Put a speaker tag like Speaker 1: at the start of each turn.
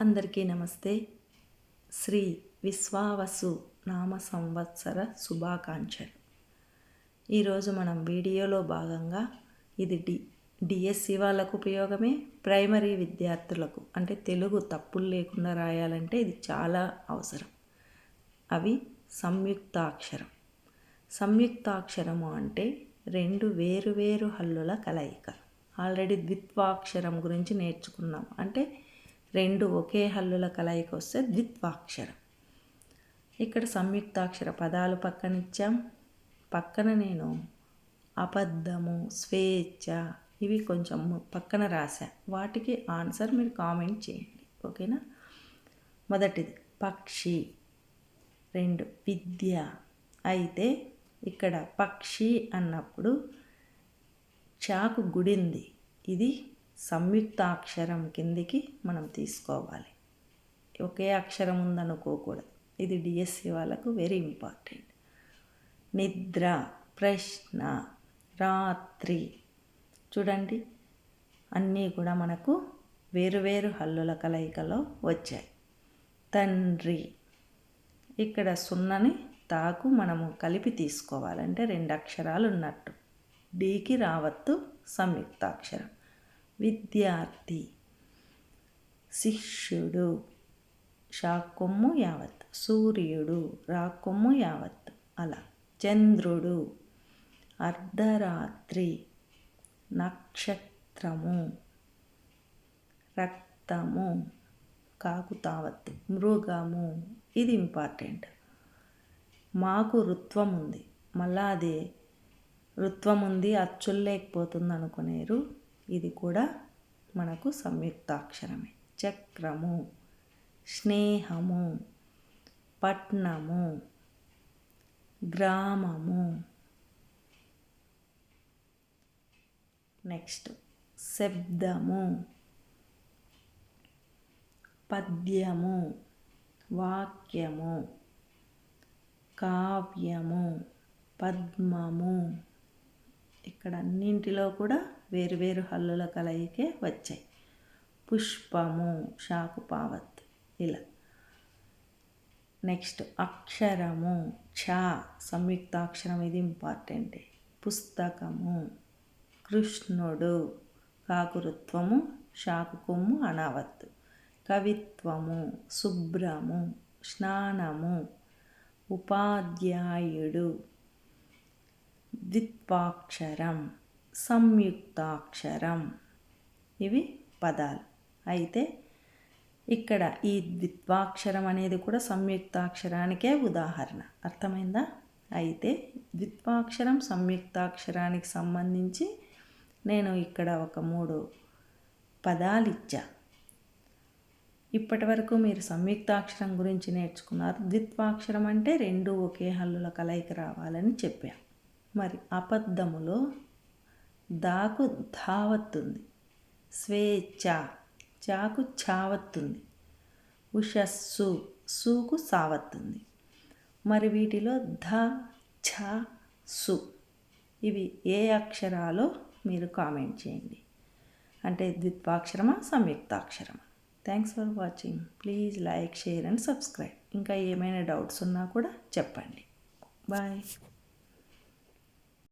Speaker 1: అందరికీ నమస్తే. శ్రీ విశ్వావసు నామ సంవత్సర శుభాకాంక్షలు. ఈరోజు మనం వీడియోలో భాగంగా ఇది డి డిఎస్సి వాళ్ళకు ఉపయోగమే ప్రైమరీ విద్యార్థులకు అంటే తెలుగు తప్పులు లేకుండా రాయాలంటే ఇది చాలా అవసరం. అవి సంయుక్తాక్షరం. సంయుక్తాక్షరము అంటే రెండు వేరు వేరు హల్లుల కలయిక. ఆల్రెడీ ద్విత్వాక్షరం గురించి నేర్చుకున్నాం. అంటే రెండు ఒకే హల్లుల కలయిక వస్తే ద్విత్వాక్షరం. ఇక్కడ సంయుక్తాక్షర పదాలు పక్కనిచ్చాం. పక్కన నేను అబద్ధము స్వేచ్ఛ ఇవి కొంచెం పక్కన రాశా. వాటికి ఆన్సర్ మీరు కామెంట్ చేయండి. ఓకేనా? మొదటిది పక్షి. రెండు విద్య. అయితే ఇక్కడ పక్షి అన్నప్పుడు చాకు గుడింది. ఇది సంయుక్త అక్షరం కిందికి మనం తీసుకోవాలి. ఒకే అక్షరం ఉందనుకోకూడదు. ఇది డిఎస్సి వాళ్ళకు వెరీ ఇంపార్టెంట్. నిద్ర ప్రశ్న రాత్రి. చూడండి అన్నీ కూడా మనకు వేరువేరు హల్లుల కలయికలో వచ్చాయి. తండ్రి. ఇక్కడ సున్నని తాకు మనము కలిపి తీసుకోవాలంటే రెండు అక్షరాలు ఉన్నట్టు. డీకి రావత్తు సంయుక్తాక్షరం. విద్యార్థి. శిష్యుడు. షాకొమ్ము యావత్. సూర్యుడు. రాకొమ్ము యావత్. అలా. చంద్రుడు. అర్ధరాత్రి. నక్షత్రము. రక్తము. కాకుతావత్తు మృగము. ఇది ఇంపార్టెంట్. మాకు ఋత్వం ఉంది మళ్ళా అదే ఋత్వం ఉంది అచ్చుల్లేకపోతుంది అనుకునేరు ఇది కూడా మనకు సంయుక్తాక్షరమే. చక్రము స్నేహము పట్నము గ్రామము. నెక్స్ట్ శబ్దము పద్యము వాక్యము కావ్యము పద్మము. ఇక్కడ అన్నింటిలో కూడా వేరువేరు హల్లుల కలయికే వచ్చాయి. పుష్పము షాకు పావత్ ఇలా. నెక్స్ట్ అక్షరము క్ష సంయుక్తాక్షరం ఇది ఇంపార్టెంట్. పుస్తకము కృష్ణుడు కాకురుత్వము షాకు కొమ్ము అనావత్తు. కవిత్వము శుభ్రము స్నానము ఉపాధ్యాయుడు ద్విత్వాక్షరం. సంయుక్తాక్షరం. ఇవి పదాలు. అయితే ఇక్కడ ఈ ద్విత్వాక్షరం అనేది కూడా సంయుక్తాక్షరానికే ఉదాహరణ. అర్థమైందా? అయితే ద్విత్వాక్షరం సంయుక్తాక్షరానికి సంబంధించి నేను ఇక్కడ ఒక మూడు పదాలు ఇచ్చా. ఇప్పటి వరకు మీరు సంయుక్తాక్షరం గురించి నేర్చుకున్నారు. ద్విత్వాక్షరం అంటే రెండు ఒకే హల్లుల కలయిక రావాలని చెప్పా. మరి అబద్ధములో దాకు ధావత్తుంది స్వేచ్ఛ చాకు చావత్తుంది ఉషస్సు సూకు సావత్తుంది. మరి వీటిలో ధ ఛ సు ఇవి ఏ అక్షరాలో మీరు కామెంట్ చేయండి. అంటే ద్విత్వాక్షరమా సంయుక్తాక్షరమా? Thanks for watching please like share and subscribe ఇంకా ఏమైనా డౌట్స్ ఉన్నా కూడా చెప్పండి. బాయ్